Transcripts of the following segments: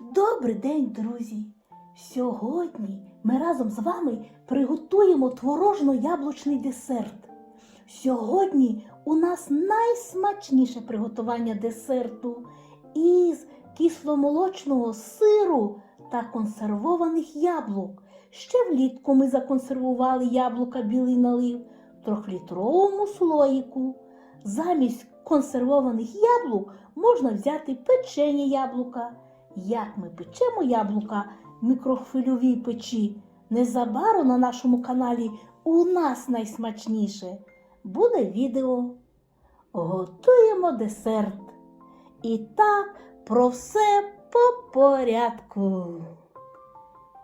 Добрий день, друзі! Сьогодні ми разом з вами приготуємо творожно-яблучний десерт. Сьогодні у нас найсмачніше приготування десерту із кисломолочного сиру та консервованих яблук. Ще влітку ми законсервували яблука білий налив в трьохлітровому слоїку. Замість консервованих яблук можна взяти печені яблука. Як ми печемо яблука в мікрохвильовій печі, незабаром на нашому каналі у нас найсмачніше буде відео. Готуємо десерт. І так про все по порядку.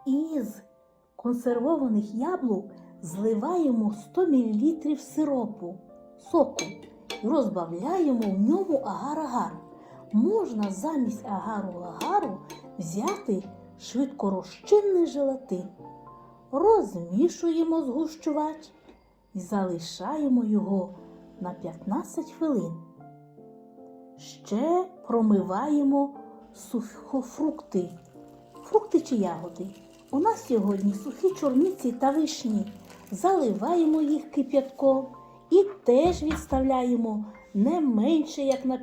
Із консервованих яблук зливаємо 100 мл сиропу, соку і розбавляємо в ньому агар-агар. Можна замість агару-агару взяти швидкорозчинний желатин. Розмішуємо згущувач і залишаємо його на 15 хвилин. Ще промиваємо сухофрукти, фрукти чи ягоди. У нас сьогодні сухі чорниці та вишні. Заливаємо їх кип'ятком і теж відставляємо не менше як на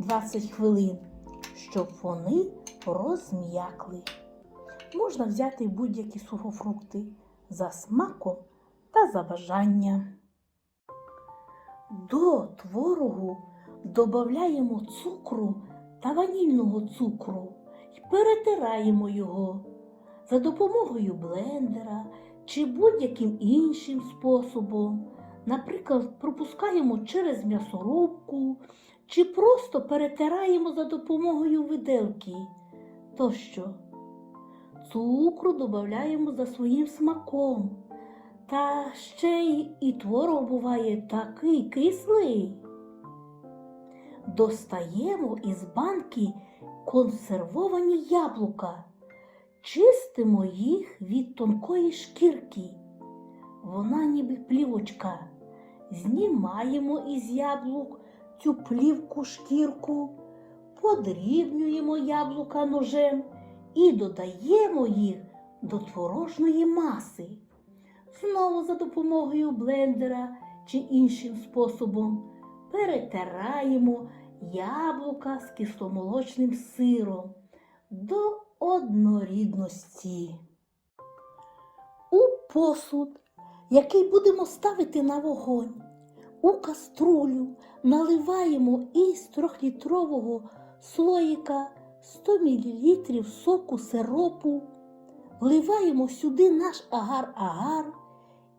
15-20 хвилин, щоб вони розм'якли. Можна взяти будь-які сухофрукти за смаком та за бажанням. До творогу додаємо цукру та ванільного цукру і перетираємо його за допомогою блендера чи будь-яким іншим способом. Наприклад, пропускаємо через м'ясорубку чи просто перетираємо за допомогою виделки тощо. Цукру додаємо за своїм смаком. Та ще й і творог буває такий кислий. Достаємо із банки консервовані яблука, чистимо їх від тонкої шкірки. Вона ніби плівочка. Знімаємо із яблук цю плівку шкірку, подрібнюємо яблука ножем і додаємо їх до творожної маси. Знову за допомогою блендера чи іншим способом перетираємо яблука з кисломолочним сиром до однорідності. У посуд, який будемо ставити на вогонь, у каструлю наливаємо із трьохлітрового слоїка 100 мл соку сиропу, вливаємо сюди наш агар-агар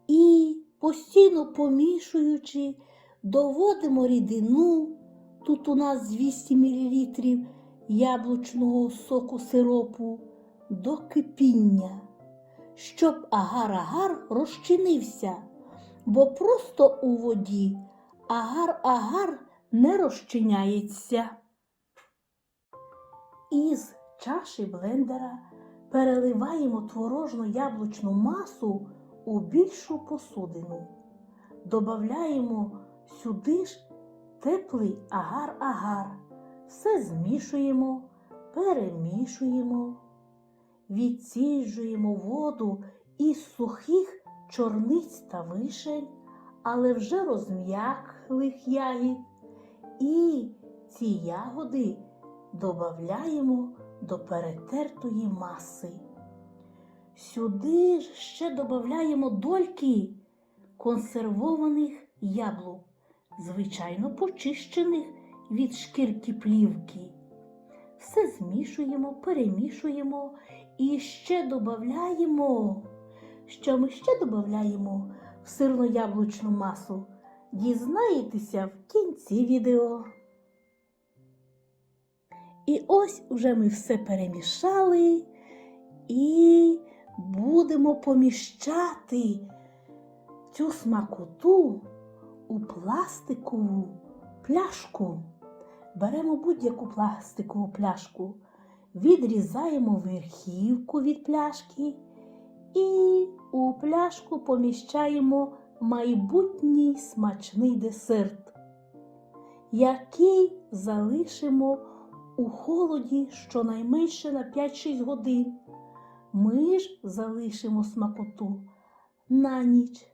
і, постійно помішуючи, доводимо рідину. Тут у нас 200 мл яблучного соку сиропу до кипіння, щоб агар-агар розчинився, бо просто у воді агар-агар не розчиняється. Із чаші блендера переливаємо творожну яблучну масу у більшу посудину. Добавляємо сюди ж теплий агар-агар. Все змішуємо, перемішуємо, відсіджуємо воду із сухих чорниць та вишень, але вже розм'яклих ягід. І ці ягоди додаємо до перетертої маси. Сюди ж ще додаємо дольки консервованих яблук, звичайно почищених від шкірки плівки. Все змішуємо, перемішуємо і ще додаємо. Що ми ще додаємо в сирно-яблучну масу? Дізнаєтеся в кінці відео. І ось вже ми все перемішали і будемо поміщати цю смакоту у пластикову пляшку. Беремо будь-яку пластикову пляшку, відрізаємо верхівку від пляшки і у пляшку поміщаємо майбутній смачний десерт, який залишимо у холоді щонайменше на 5-6 годин. Ми ж залишимо смакоту на ніч.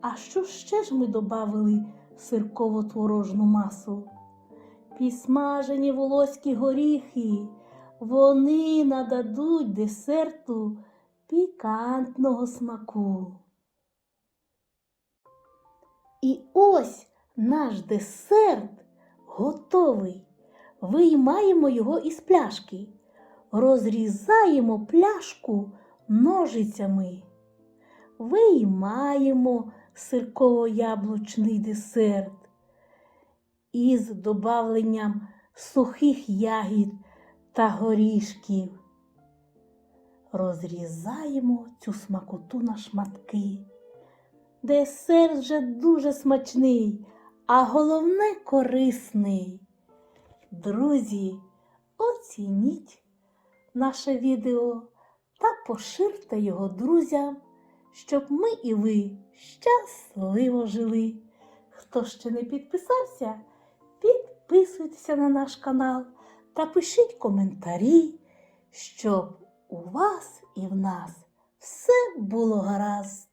А що ще ж ми добавили в сирково-творожну масу? Підсмажені волоські горіхи, вони нададуть десерту пікантного смаку. І ось наш десерт готовий. Виймаємо його із пляшки, розрізаємо пляшку ножицями, виймаємо сирково-яблучний десерт із добавленням сухих ягід та горішків. Розрізаємо цю смакоту на шматки. Десерт вже дуже смачний, а головне корисний. Друзі, оцініть наше відео та поширте його друзям, щоб ми і ви щасливо жили. Хто ще не підписався, підписуйтеся на наш канал та пишіть коментарі, щоб у вас і в нас все було гаразд.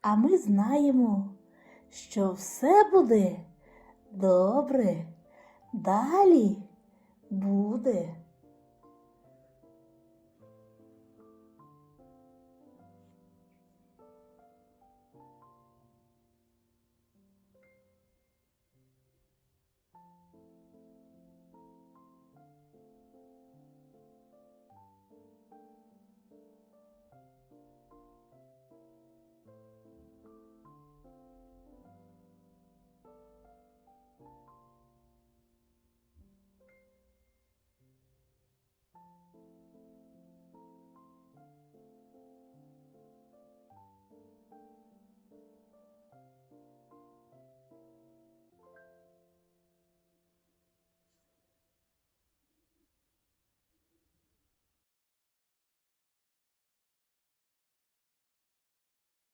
А ми знаємо, що все буде добре. Далі буде